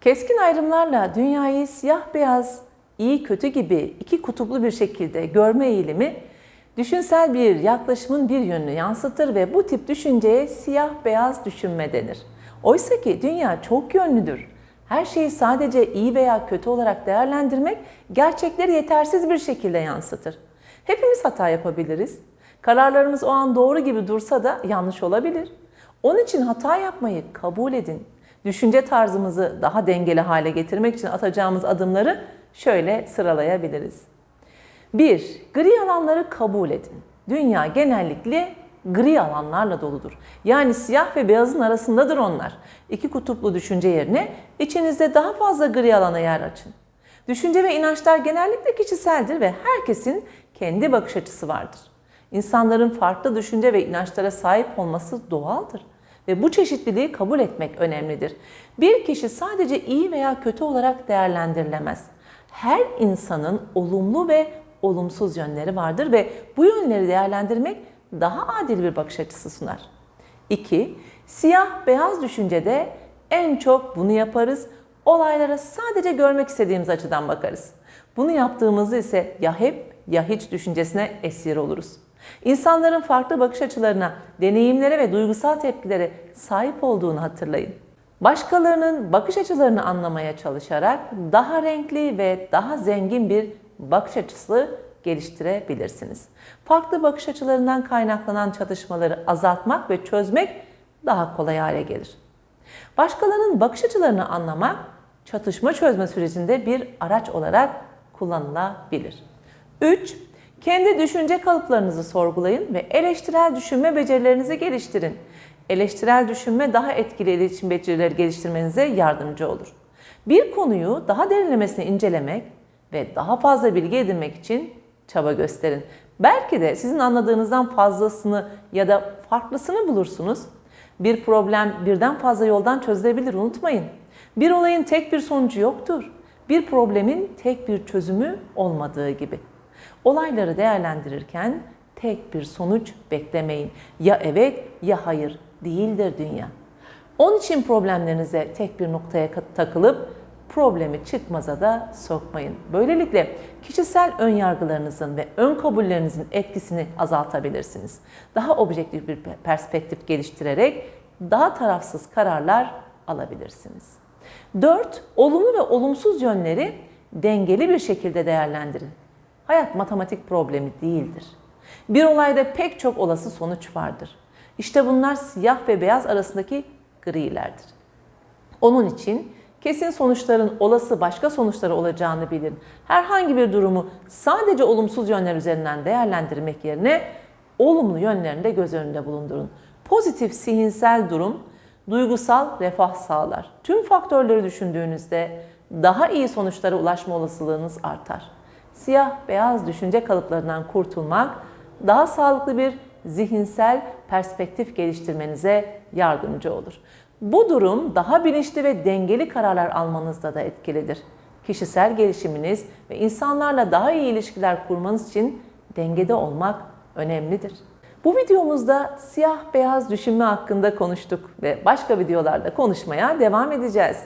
Keskin ayrımlarla dünyayı siyah beyaz, iyi kötü gibi iki kutuplu bir şekilde görme eğilimi düşünsel bir yaklaşımın bir yönünü yansıtır ve bu tip düşünceye siyah beyaz düşünme denir. Oysa ki dünya çok yönlüdür. Her şeyi sadece iyi veya kötü olarak değerlendirmek gerçekleri yetersiz bir şekilde yansıtır. Hepimiz hata yapabiliriz. Kararlarımız o an doğru gibi dursa da yanlış olabilir. Onun için hata yapmayı kabul edin. Düşünce tarzımızı daha dengeli hale getirmek için atacağımız adımları şöyle sıralayabiliriz. 1. Gri alanları kabul edin. Dünya genellikle gri alanlarla doludur. Yani siyah ve beyazın arasındadır onlar. İki kutuplu düşünce yerine içinizde daha fazla gri alana yer açın. Düşünce ve inançlar genellikle kişiseldir ve herkesin kendi bakış açısı vardır. İnsanların farklı düşünce ve inançlara sahip olması doğaldır ve bu çeşitliliği kabul etmek önemlidir. Bir kişi sadece iyi veya kötü olarak değerlendirilemez. Her insanın olumlu ve olumsuz yönleri vardır ve bu yönleri değerlendirmek daha adil bir bakış açısı sunar. 2. Siyah beyaz düşüncede en çok bunu yaparız. Olaylara sadece görmek istediğimiz açıdan bakarız. Bunu yaptığımızda ise ya hep ya hiç düşüncesine esir oluruz. İnsanların farklı bakış açılarına, deneyimlere ve duygusal tepkilere sahip olduğunu hatırlayın. Başkalarının bakış açılarını anlamaya çalışarak daha renkli ve daha zengin bir bakış açısı geliştirebilirsiniz. Farklı bakış açılarından kaynaklanan çatışmaları azaltmak ve çözmek daha kolay hale gelir. Başkalarının bakış açılarını anlamak çatışma çözme sürecinde bir araç olarak kullanılabilir. 3. Kendi düşünce kalıplarınızı sorgulayın ve eleştirel düşünme becerilerinizi geliştirin. Eleştirel düşünme daha etkili iletişim becerileri geliştirmenize yardımcı olur. Bir konuyu daha derinlemesine incelemek ve daha fazla bilgi edinmek için çaba gösterin. Belki de sizin anladığınızdan fazlasını ya da farklısını bulursunuz. Bir problem birden fazla yoldan çözülebilir unutmayın. Bir olayın tek bir sonucu yoktur. Bir problemin tek bir çözümü olmadığı gibi. Olayları değerlendirirken tek bir sonuç beklemeyin. Ya evet ya hayır değildir dünya. Onun için problemlerinize tek bir noktaya takılıp problemi çıkmaza da sokmayın. Böylelikle kişisel ön yargılarınızın ve ön kabullerinizin etkisini azaltabilirsiniz. Daha objektif bir perspektif geliştirerek daha tarafsız kararlar alabilirsiniz. 4. Olumlu ve olumsuz yönleri dengeli bir şekilde değerlendirin. Hayat matematik problemi değildir. Bir olayda pek çok olası sonuç vardır. İşte bunlar siyah ve beyaz arasındaki grilerdir. Onun için kesin sonuçların olası başka sonuçları olacağını bilin. Herhangi bir durumu sadece olumsuz yönler üzerinden değerlendirmek yerine olumlu yönlerini de göz önünde bulundurun. Pozitif zihinsel durum duygusal refah sağlar. Tüm faktörleri düşündüğünüzde daha iyi sonuçlara ulaşma olasılığınız artar. Siyah beyaz düşünce kalıplarından kurtulmak daha sağlıklı bir zihinsel perspektif geliştirmenize yardımcı olur. Bu durum daha bilinçli ve dengeli kararlar almanızda da etkilidir. Kişisel gelişiminiz ve insanlarla daha iyi ilişkiler kurmanız için dengede olmak önemlidir. Bu videomuzda siyah beyaz düşünme hakkında konuştuk ve başka videolarda konuşmaya devam edeceğiz.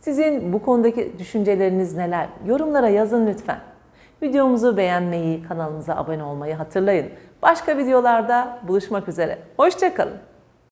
Sizin bu konudaki düşünceleriniz neler? Yorumlara yazın lütfen. Videomuzu beğenmeyi, kanalımıza abone olmayı hatırlayın. Başka videolarda buluşmak üzere. Hoşçakalın.